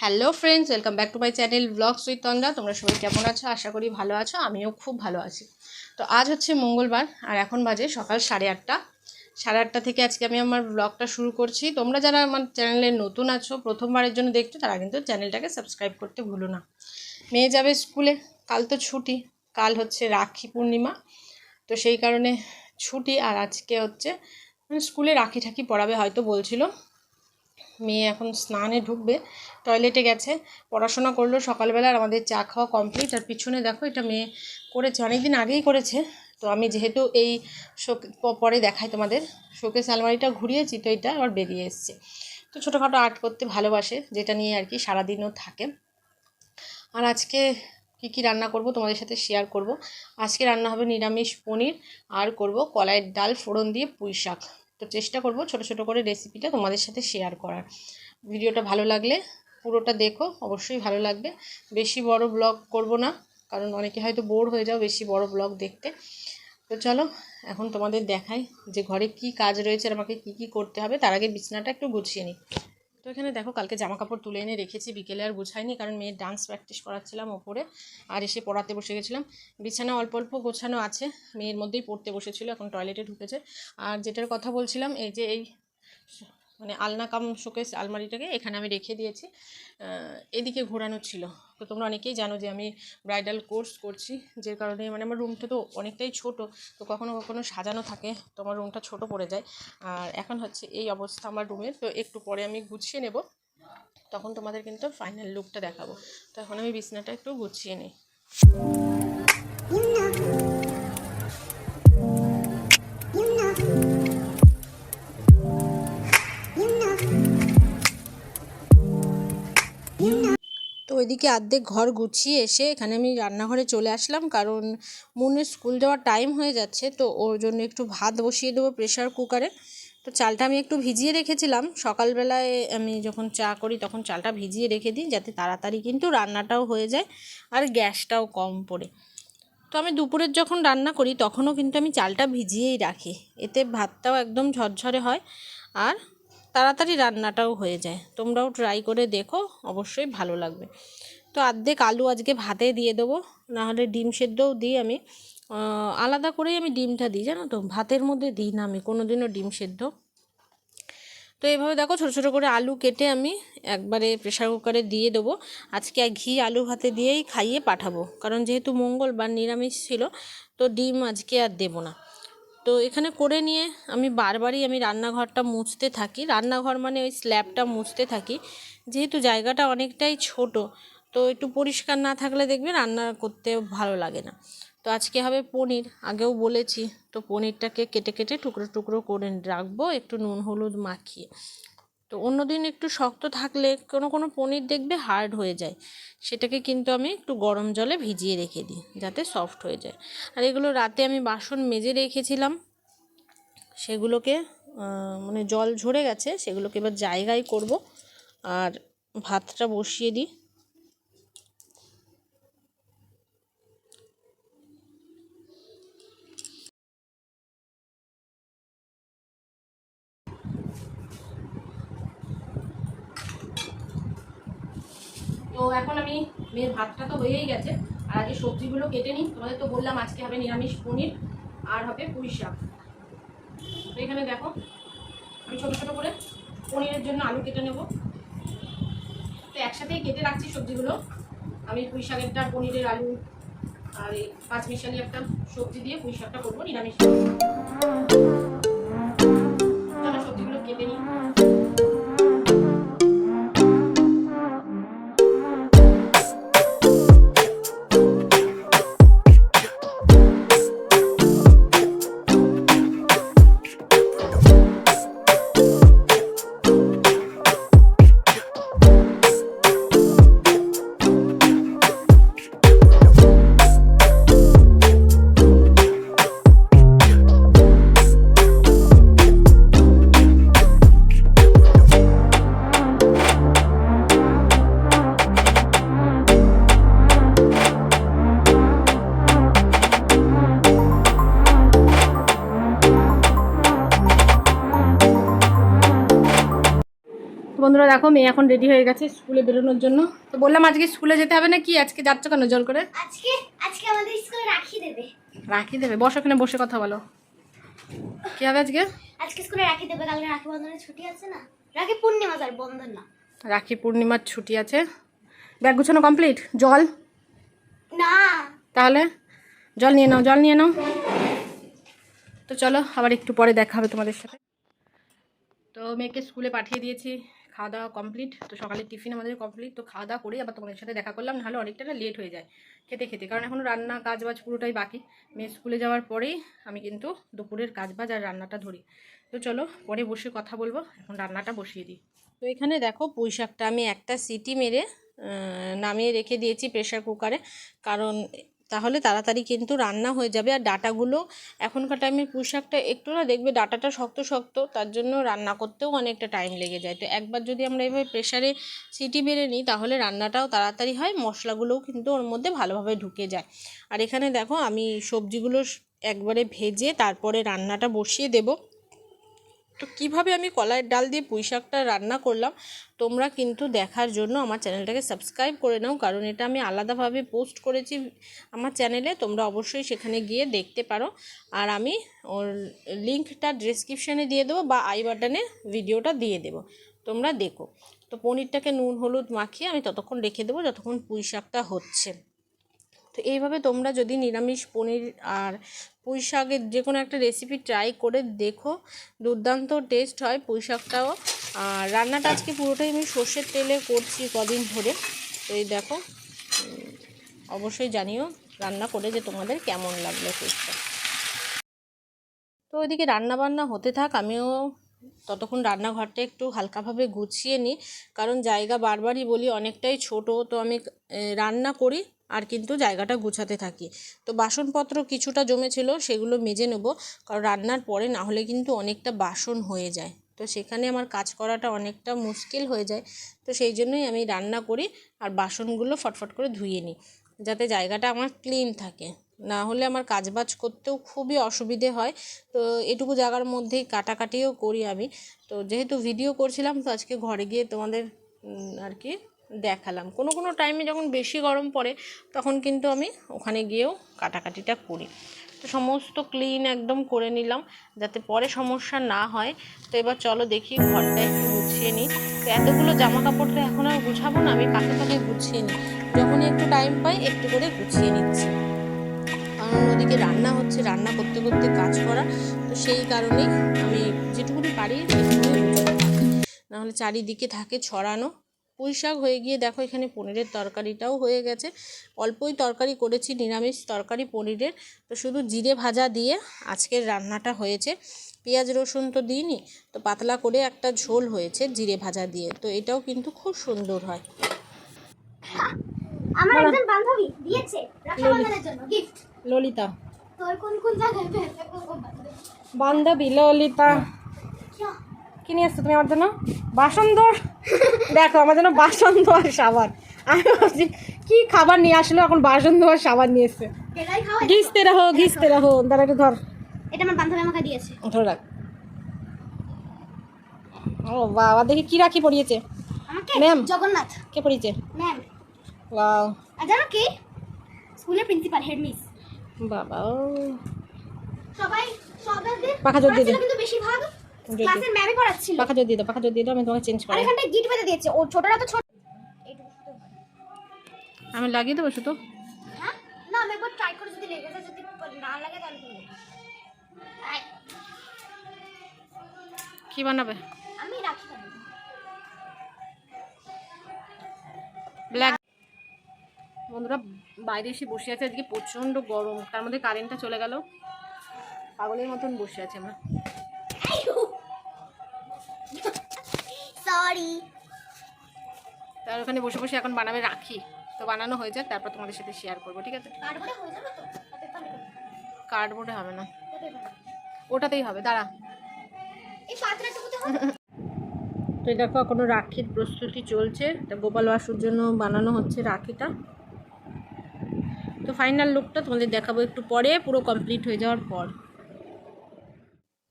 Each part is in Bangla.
Hello friends welcome back to my channel blogs with তোমরা সবাই কেমন আছো? আশা করি ভালো আছো, আমিও খুব ভালো আছি। তো আজ হচ্ছে মঙ্গলবার, আর এখন বাজে সকাল সাড়ে আটটা। সাড়ে আটটা থেকে আজকে আমি আমার ব্লগটা শুরু করছি। তোমরা যারা আমার চ্যানেলে নতুন আছো, প্রথমবারের জন্য দেখছ, তারা কিন্তু চ্যানেলটাকে সাবস্ক্রাইব করতে ভুলো না। মেয়ে যাবে স্কুলে কাল তো ছুটি। কাল হচ্ছে রাখি পূর্ণিমা। তো সেই কারণে ছুটি, আর আজকে হচ্ছে মানে স্কুলে রাখি ঠাকি পড়াবে হয়তো বলছিল। মেয়ে এখন স্নানে ঢুকবে টয়লেটে গেছে, পড়াশোনা করল সকালবেলা আর আমাদের চা খাওয়া কমপ্লিট আর পিছনে দেখো এটা মেয়ে করেছে অনেক দিন আগেই করেছে, তো আমি যেহেতু এই পরে দেখাই তোমাদের, শোকেস আলমারিটা ঘুরিয়েছি তো এটা আবার বেরিয়ে এসছে, তো ছোটোখাটো আর্ট করতে ভালোবাসে, যেটা নিয়ে আর কি সারাদিনও থাকে, আর আজকে কি কি রান্না করব তোমাদের সাথে শেয়ার করব, আজকে রান্না হবে নিরামিষ পনির আর করব কলাইয়ের ডাল ফোড়ন দিয়ে পুঁই শাক তো চেষ্টা করব ছোট ছোট করে রেসিপিটা তোমাদের সাথে শেয়ার করার। ভিডিওটা ভালো লাগলে পুরোটা দেখো, অবশ্যই ভালো লাগবে। বেশি বড় ব্লগ করব না, কারণ অনেকে হয়তো বোর হয়ে যাও বেশি বড় ব্লগ দেখতে। তো চলো, এখন তোমাদের দেখাই যে ঘরে কি কাজ রয়েছে আর আমাকে কি কি করতে হবে। তার আগে বিছনাটা একটু গুছিয়ে নিই। তো এখানে দেখো কালকে জামা কাপড় তুলে এনে রেখেছি, বিকেলে আর গুছাইনি কারণ মেয়ের ডান্স প্র্যাকটিস করাচ্ছিলাম ওপরে আর এসে পড়াতে বসে গেছিলাম। বিছানা অল্প অল্প গোছানো আছে, মেয়ের মধ্যেই পড়তে বসেছিল, এখন টয়লেটে ঢুকেছে। আর যেটার কথা বলছিলাম, এই যে এই মানে আলনা কাম শোকেস আলমারিটাকে এখানে আমি রেখে দিয়েছি। এদিকে ঘোরানো ছিল। তো তোমরা অনেকেই জানো যে আমি ব্রাইডাল কোর্স করছি, যে কারণে মানে আমার রুমটা তো অনেকটাই ছোট, তো কখনো কখনো সাজানো থাকে তো আমার রুমটা ছোট পড়ে যায়। আর এখন হচ্ছে এই অবস্থা আমার রুমের তো একটু পরে আমি গুছিয়ে নেব। তখন তোমাদের কিন্তু ফাইনাল লুকটা দেখাবো। তো এখন আমি বিছনাটা একটু গুছিয়ে নিই। ওইদিকে আর্ধেক ঘর গুছিয়ে এসে এখানে আমি রান্নাঘরে চলে আসলাম। কারণ মুনের স্কুল যাওয়ার টাইম হয়ে যাচ্ছে, তো ওর জন্য একটু ভাত বসিয়ে দেবো প্রেশার কুকারে তো চালটা আমি একটু ভিজিয়ে রেখেছিলাম। সকালবেলায় আমি যখন চা করি তখন চালটা ভিজিয়ে রেখে দিই, যাতে তাড়াতাড়ি কিন্তু রান্নাটাও হয়ে যায় আর গ্যাসটাও কম পড়ে। তো আমি দুপুরের যখন রান্না করি তখনও কিন্তু আমি চালটা ভিজিয়েই রাখি। এতে ভাতটাও একদম ঝরঝরে হয়। আর তাড়াতাড়ি রান্নাটাও হয়ে যায়। তোমরাও ট্রাই করে দেখো, অবশ্যই ভালো লাগবে। তো আর্ধেক আলু আজকে ভাতে দিয়ে দেবো, নাহলে ডিম সেদ্ধও দিই আমি। আলাদা করেই আমি ডিমটা দিই, জানো তো? ভাতের মধ্যে দিই না আমি কোনো দিনও ডিম সেদ্ধ। তো এভাবে দেখো, ছোটো ছোটো করে আলু কেটে আমি একবারে প্রেশার কুকারে দিয়ে দেবো। আজকে ঘি আলু ভাতে দিয়েই খাইয়ে পাঠাবো, কারণ যেহেতু মঙ্গলবার নিরামিষ ছিল, তো ডিম আজকে আর দেবো না। তো এখানে করে নিয়ে আমি বারবারই আমি রান্নাঘরটা মুছতে থাকি। রান্নাঘর মানে ওই স্ল্যাবটা মুছতে থাকি। যেহেতু জায়গাটা অনেকটাই ছোট, তো একটু পরিষ্কার না থাকলে দেখবে রান্না করতে ভালো লাগে না। তো আজকে হবে পনির, আগেও বলেছি। তো পনিরটাকে কেটে কেটে টুকরো টুকরো করে রাখব, একটু নুন, হলুদ মাখিয়ে। তো অন্যদিন একটু শক্ত থাকলে কোনো কোনো পনির দেখবে হার্ড হয়ে যায়। সেটাকে কিন্তু আমি একটু গরম জলে ভিজিয়ে রেখে দিই, যাতে সফট হয়ে যায়। আর এগুলো রাতে আমি বাসন মেজে রেখেছিলাম। সেগুলোকে মানে জল ঝরে গেছে, সেগুলোকে এবার জায়গায় করব। আর ভাতটা বসিয়ে দিই। তো এখন আমি মেয়ের ভাতটা তো হয়েই গেছে। আর আগে সবজিগুলো কেটে নিই। তোমাদের তো বললাম আজকে হবে নিরামিষ পনির আর হবে পুঁই শাক। তো এখানে দেখো, আমি ছোটো ছোটো করে পনিরের জন্য আলু কেটে নেব। তো একসাথেই কেটে রাখছি সবজিগুলো। আমি পুঁই শাকেরটা পনিরের আলু আর এই পাঁচ মিশালি একটা সবজি দিয়ে পুঁই শাকটা করব নিরামিষ। সবজিগুলো কেটে নিই। মেয়ে এখন রেডি হয়ে গেছে স্কুলে বেরোনোর জন্য। তো বললাম আজকে স্কুলে যেতে হবে না কি? আজকে যাচ্ছ কেন জল করে? আজকে আজকে আমাদের স্কুলে রাখি দেবে। রাখি দেবে? বসো ওখানে বসে কথা বলো। কি হবে আজকে? আজকে স্কুলে রাখি দেবে কালকে রাখি বন্ধনের ছুটি আছে না। রাখি পূর্ণিমা তার বন্ধন না। রাখি পূর্ণিমার ছুটি আছে। ব্যাগ গুছানো কমপ্লিট জল? না। তাহলে জল নিয়ে নাও জল নিয়ে নাও। তো চলো আবার একটু পরে দেখা হবে তোমাদের সাথে। তো মেয়েকে স্কুলে পাঠিয়ে দিয়েছি। খাওয়া দাওয়া কমপ্লিট তো সকালে টিফিন আমাদের কমপ্লিট তো খাওয়া দাওয়া করে আবার তোমাদের সাথে দেখা করলাম, নাহলে অনেকটা লেট হয়ে যায় খেতে খেতে। কারণ এখনও রান্না কাজ বাজ পুরোটাই বাকি। মেয়ে স্কুলে যাওয়ার পরেই আমি কিন্তু দুপুরের কাজ বাজ আর রান্নাটা ধরি। তো চলো পরে বসে কথা বলব, এখন রান্নাটা বসিয়ে দিই। তো এখানে দেখো পুঁই শাকটা আমি একটা সিটি মেরে নামিয়ে রেখে দিয়েছি প্রেশার কুকারে কারণ তাহলে তাড়াতাড়ি কিন্তু রান্না হয়ে যাবে। আর ডাটাগুলো এখনকার টাইমে পুঁই শাকটা একটু না দেখবে ডাটাটা শক্ত শক্ত, তার জন্য রান্না করতেও অনেকটা টাইম লেগে যায়। তো একবার যদি আমরা এভাবে প্রেশারে সিটি মেরে নিই, তাহলে রান্নাটাও তাড়াতাড়ি হয়, মশলাগুলোও কিন্তু ওর মধ্যে ভালোভাবে ঢুকে যায়। আর এখানে দেখো আমি সবজিগুলো একবারে ভেজে তারপরে রান্নাটা বসিয়ে দেবো। তো কীভাবে আমি কলাইয়ের ডাল দিয়ে পুঁই শাকটা রান্না করলাম, তোমরা কিন্তু দেখার জন্য আমার চ্যানেলটাকে সাবস্ক্রাইব করে নাও, কারণ এটা আমি আলাদাভাবে পোস্ট করেছি আমার চ্যানেলে, তোমরা অবশ্যই সেখানে গিয়ে দেখতে পারো। আর আমি ওর লিঙ্কটা ডিসক্রিপশানে দিয়ে দেবো বা আই বাটনে ভিডিওটা দিয়ে দেবো, তোমরা দেখো। তো পনিরটাকে নুন, হলুদ মাখিয়ে আমি ততক্ষণ রেখে দেবো যতক্ষণ পুঁই শাকটা হচ্ছে। তো এইভাবে তোমরা যদি নিরামিষ পনির আর পুঁই শাকের যে কোনো একটা রেসিপি ট্রাই করে দেখো। দুর্দান্ত টেস্ট হয় পুঁই শাকটাও আর রান্নাটা আজকে পুরোটাই আমি সর্ষের তেলে করছি কদিন ধরে। তো এই দেখো অবশ্যই জানিও রান্না করে যে তোমাদের কেমন লাগল টেস্টটা তো ওইদিকে রান্নাবান্না হতে থাক, আমিও ততক্ষণ রান্নাঘরটা একটু হালকাভাবে গুছিয়ে নিই। কারণ জায়গা বারবারই বলি, অনেকটাই ছোট। তো আমি রান্না করি আর কিন্তু জায়গাটা গুছাতে থাকি। তো বাসনপত্র কিছুটা জমেছিল, সেগুলো মেজে নেব। কারণ রান্নার পরে না হলে কিন্তু অনেকটা বাসন হয়ে যায়। তো সেখানে আমার কাজ করাটা অনেকটা মুশকিল হয়ে যায়। তো সেই জন্যই আমি রান্না করি আর বাসনগুলো ফটফট করে ধুয়ে নিই। যাতে জায়গাটা আমার ক্লিন থাকে। না হলে আমার কাজবাজ করতেও খুবই অসুবিধে হয়। তো এটুকু জায়গার মধ্যেই কাটাকাটিও করি আমি। তো যেহেতু ভিডিও করছিলাম, তো আজকে ঘরে গিয়ে তোমাদের আর কি দেখালাম। কোনো কোনো টাইমে যখন বেশি গরম পড়ে, তখন কিন্তু আমি ওখানে গিয়েও কাটাকাটিটা করি। তো সমস্ত ক্লিন একদম করে নিলাম, যাতে পরে সমস্যা না হয়। তো এবার চলো দেখি ঘরটা একটু গুছিয়ে নিই। তো এতগুলো জামা কাপড় তো এখন আর গুছাবো না, আমি পাকে পাকে গুছিয়ে নিই। যখনই একটু টাইম পাই, একটু করে গুছিয়ে নিচ্ছি। কারণ ওদিকে রান্না হচ্ছে, রান্না করতে করতে কাজ করা। তো সেই কারণেই আমি যেটুকুনি পারি সেটুকুনি নাহলে চারিদিকে থাকে ছড়ানো। পুঁই শাক হয়ে গিয়ে দেখো এখানে পনিরের তরকারিটাও হয়ে গেছে। অল্পই তরকারি করেছি নিরামিষ তরকারি পনিরের। তো শুধু জিরে ভাজা দিয়ে আজকের রান্নাটা হয়েছে। পেঁয়াজ রসুন তো দিইনি তো পাতলা করে একটা ঝোল হয়েছে জিরে ভাজা দিয়ে। তো এটাও কিন্তু খুব সুন্দর হয়। আমার একজন বান্ধবী দিয়েছে রাখি জন্য গিফট ললিতা। তোর কোন কোন জায়গায় পেয়েছে? কোন কোন বান্ধবী? ললিতা? কি নিয়ে এসছো তুমি আমার জন্য? বাসন ধোয়ার দেখো আমার জন্য বাসন ধোয়ার সাবান। আমি ভাবছি কি খাবার নিয়ে আসলো? এখন বাসন ধোয়ার সাবান নিয়ে এসছে। ঘিসতে রাখো ঘিসতে রাখো দাঁড়া একটু ধর। এটা আমার বান্ধবী আমাকে দিয়েছে। ধরে রাখ। ও বাবা দেখি কি রাখি পড়িয়েছে ম্যাম। জগন্নাথ। কে পড়িয়েছে ম্যাম ওয়াও আর জানো কি? স্কুলের প্রিন্সিপাল হেড মিস বাবা ও। সবাই পাখা জোর দিয়ে কিন্তু বেশিরভাগ। ক্লাসের ম্যামই পড়াচ্ছিল। পাখা জোর দিয়ে দাও পাখা জোর দিয়ে দাও আমি তোমাকে চেঞ্জ আর গিট বেঁধে দিয়েছে। ও ছোটরা তো ছোট। আমি লাগিয়ে দেবো শুধু? হ্যাঁ? না আমি একবার ট্রাই করে যদি লেগে যায় যদি না লাগে তাহলে তুমি কি বানাবে? আমি রাখি ব্ল্যাক বন্ধুরা বাইরে এসে বসে আছে আজকে প্রচণ্ড গরম। তার মধ্যে কারেন্টটা চলে গেল। পাগলের মতন বসে আছে আমরা। সরি তার ওখানে বসে বসে এখন বানাবে রাখি। তো বানানো হয়ে যাক তারপর তোমাদের সাথে শেয়ার করব ঠিক আছে? কার্ডবোর্ডে তো? হবে না। ওটাতেই হবে দাঁড়া। তো দেখো এখনও রাখির প্রস্তুতি চলছে। এটা গোপাল বাসুর জন্য বানানো হচ্ছে রাখিটা। তো ফাইনাল লুকটা তোমাদের দেখাবো একটু পরে পুরো কমপ্লিট হয়ে যাওয়ার পর।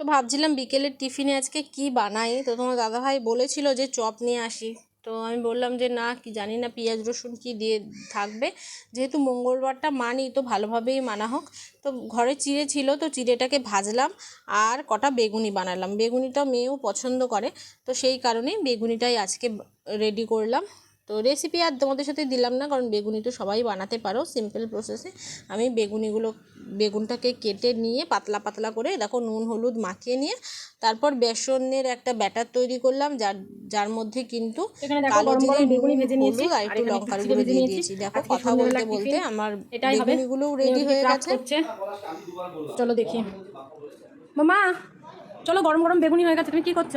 তো ভাবছিলাম বিকেলের টিফিনে আজকে কি বানাই? তো তোমার দাদাভাই বলেছিল যে চপ নিয়ে আসি। তো আমি বললাম যে না, কি জানি না, পেঁয়াজ, রসুন কি দিয়ে থাকবে। যেহেতু মঙ্গলবারটা মানি, তো ভালোভাবেই মানা হোক। তো ঘরে চিড়ে ছিল, তো চিড়েটাকে ভাজলাম আর কটা বেগুনি বানালাম। বেগুনিটা মেয়েও পছন্দ করে, তো সেই কারণেই বেগুনিটাই আজকে রেডি করলাম। তো রেসিপি আর তোমাদের সাথে দিলাম না কারণ বেগুনি তো সবাই বানাতে পারো। সিম্পল প্রসেসে আমি বেগুনিগুলো বেগুনটাকে কেটে নিয়ে পাতলা পাতলা করে দেখো নুন হলুদ মাখিয়ে নিয়ে তারপর বেসনের একটা ব্যাটার তৈরি করলাম যার যার মধ্যে কিন্তু কালো জিরে বেগুনি ভেজে নিয়েছি হলুদ আর একটু লঙ্কার গুঁড়ো দিয়ে দিয়েছি। দেখো কথা বলতে বলতে আমার বেগুনিগুলোও রেডি হয়ে গেছে। চলো দেখি। মামা চলো গরম গরম বেগুনি হয়ে গেছে তুমি কি করছ?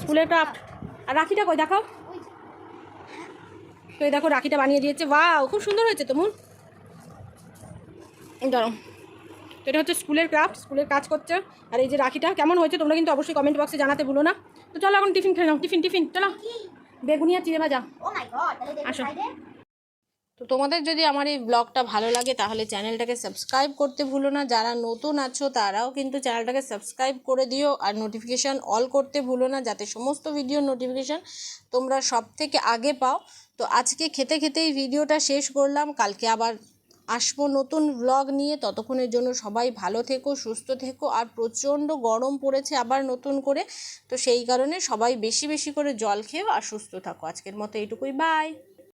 স্কুলের ক্রাফট আর রাখিটা কই? দেখো তো এই দেখো রাখিটা বানিয়ে দিয়েছে। বাহ খুব সুন্দর হয়েছে তো মুন। দাঁড়ো তো এটা হচ্ছে স্কুলের ক্রাফট স্কুলের কাজ করছে। আর এই যে রাখিটা কেমন হয়েছে তোমরা কিন্তু অবশ্যই কমেন্ট বক্সে জানাতে ভুলো না। তো চলো এখন টিফিন খেয়ে নাও। টিফিন টিফিন চলো। বেগুনি আর চিড়ে ভাজা। দেখে আসো। তো তোমাদের যদি আমার এই ব্লগটা ভালো লাগে, তাহলে চ্যানেলটাকে সাবস্ক্রাইব করতে ভুলো না। যারা নতুন আছো, তারাও কিন্তু চ্যানেলটাকে সাবস্ক্রাইব করে দিও আর নোটিফিকেশান অল করতে ভুলো না, যাতে সমস্ত ভিডিও নোটিফিকেশান তোমরা সব থেকে আগে পাও। তো আজকে খেতে খেতেই ভিডিওটা শেষ করলাম। কালকে আবার আসব নতুন ব্লগ নিয়ে। ততক্ষণের জন্য সবাই ভালো থেকো, সুস্থ থেকো আর প্রচণ্ড গরম পড়েছে আবার নতুন করে। তো সেই কারণে সবাই বেশি বেশি করে জল খেও আর সুস্থ থাকো। আজকের মতো এইটুকুই। বাই